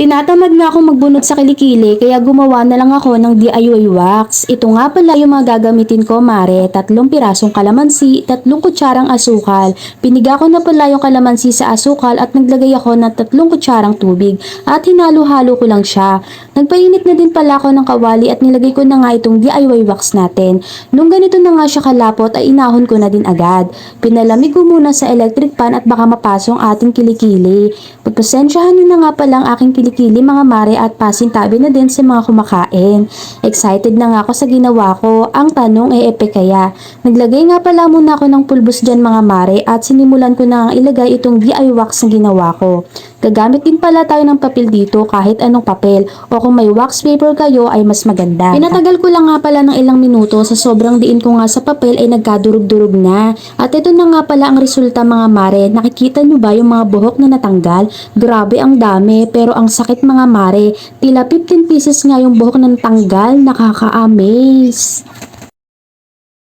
Tinatamad nga akong magbunot sa kilikili kaya gumawa na lang ako ng DIY wax. Ito nga pala yung mga gagamitin ko mare, tatlong pirasong kalamansi, tatlong kutsarang asukal. Piniga ko na pala yung kalamansi sa asukal at naglagay ako ng tatlong kutsarang tubig at hinalo-halo ko lang siya. Nagpainit na din pala ako ng kawali at nilagay ko na nga itong DIY wax natin. Nung ganito na nga siya kalapot ay inahon ko na din agad. Pinalamig ko muna sa electric pan at baka mapasong ating kilikili. Pagpasensyahan nyo na nga palang aking kilikili mga mare at pasintabi na din sa mga kumakain. Excited na nga ako sa ginawa ko. Ang tanong e epe kaya. Naglagay nga pala muna ako ng pulbos dyan mga mare at sinimulan ko na ang ilagay itong DIY wax na ginawa ko. Gagamit din pala tayo ng papel dito kahit anong papel o kung may wax paper kayo ay mas maganda. Pinatagal ko lang nga pala ng ilang minuto sa sobrang diin ko nga sa papel ay nagkadurog-durog na. At ito na nga pala ang resulta mga mare. Nakikita nyo ba yung mga buhok na natanggal? Grabe ang dami pero ang sakit mga mare. Tila 15 pieces nga yung buhok na natanggal. Nakaka-amaze.